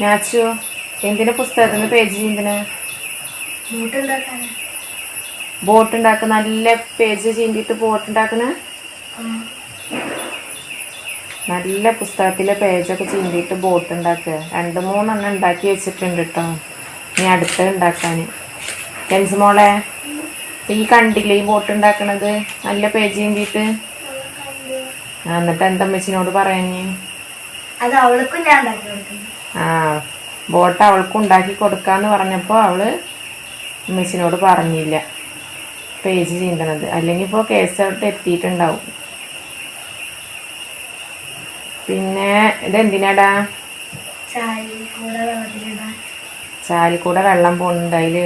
ഞാച്ചു എന്തിനാ പുസ്തകത്തിന് page വീട്ടുണ്ടാക്കാനാ boat ഉണ്ടാക്കുന്ന നല്ല പേജ് ചീന്തിട്ട് ബോട്ട് ഉണ്ടാക്കുന്ന നല്ല പുസ്തകത്തിലെ പേജൊക്കെ ചീന്തിയിട്ട് ബോട്ട് ഉണ്ടാക്കുക രണ്ട് മൂന്നെണ്ണം ഉണ്ടാക്കി വെച്ചിട്ടുണ്ട് കേട്ടോ ഇനി അടുത്ത ഉണ്ടാക്കാൻ ടെൻസ് മോളെ ഈ കണ്ടില്ലേ ഈ ബോട്ട് ഉണ്ടാക്കണത് നല്ല പേജ് ചീന്തിയിട്ട്? എന്നിട്ട് എന്താ അമ്മച്ചിനോട് പറയാഞ്ഞ് അത് അവൾക്കും ഞാൻ ഉണ്ടാക്കി കൊടുക്കുന്നു. ആ ബോട്ട് അവൾക്ക് ഉണ്ടാക്കി കൊടുക്കാന്ന് പറഞ്ഞപ്പോൾ അവൾ മിസ്സിനോട് പറഞ്ഞില്ല. പേജ് ചീന്തണത്. അല്ലെങ്കിൽ ഇപ്പോൾ കേസ് അവിടെ എത്തിയിട്ടുണ്ടാവും. പിന്നെ ഇതെന്തിനാടാ ചാലിൽ കൂടെ വെള്ളം പോകുന്നുണ്ട് അതിൽ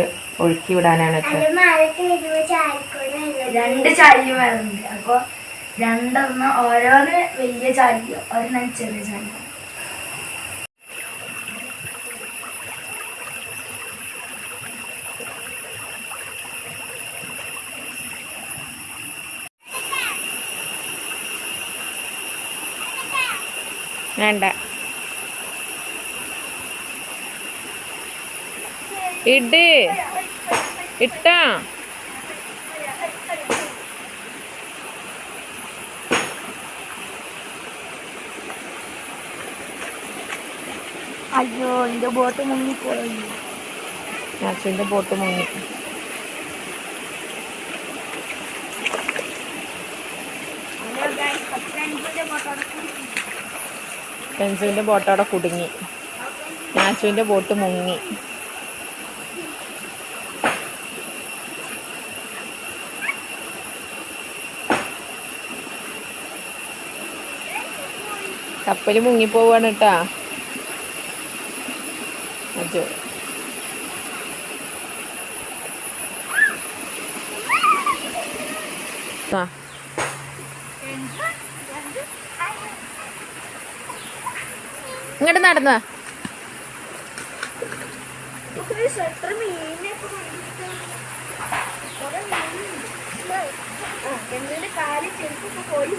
ഒഴുക്കി വിടാനാണ് രണ്ട് ചാലിയും വരുന്നുണ്ട് അപ്പൊ രണ്ടെണ്ണം ഓരോന്ന് വലിയ ചാലിയും ഒരെണ്ണം ചെറിയ ചാലിയും വേണ്ട. ഇട്. ഇട്ടാ. അയ്യോ എന്റെ ബോട്ട് മുങ്ങിപ്പോയി. നാച്ചുവിന്റെ ബോട്ട് മുങ്ങി. പെൻസുവിന്റെ ബോട്ട് അവിടെ കുടുങ്ങി. നാച്ചുവിന്റെ ബോട്ട് മുങ്ങി. കപ്പൽ മുങ്ങിപ്പോവാണ് കേട്ടാ. അജോ ആ. ഇങ്ങോട്ട് നടന്ന. കാൽ ചെരുപ്പൊക്കെ പോയി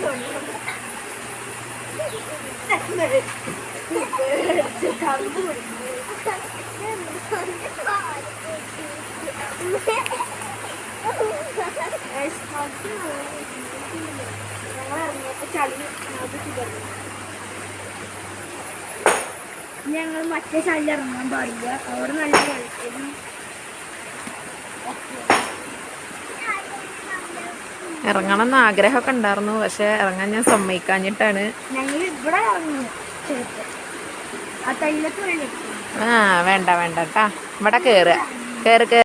ഞങ്ങൾ മറ്റേ ചാലിൽ ഇറങ്ങാൻ പാടില്ല. അവിടെ നല്ല കളിക്കുന്നു ഇറങ്ങണം എന്ന് ആഗ്രഹമൊക്കെ ഉണ്ടായിരുന്നു പക്ഷെ ഇറങ്ങാൻ ഞാൻ സമ്മതിക്കാഞ്ഞിട്ടാണ്. ഞങ്ങൾ ഇവിടെ ഇറങ്ങുന്നു ആ ആ വേണ്ട വേണ്ട കേട്ടാ ഇവിടെ കേറുക കേറ് കേറ്.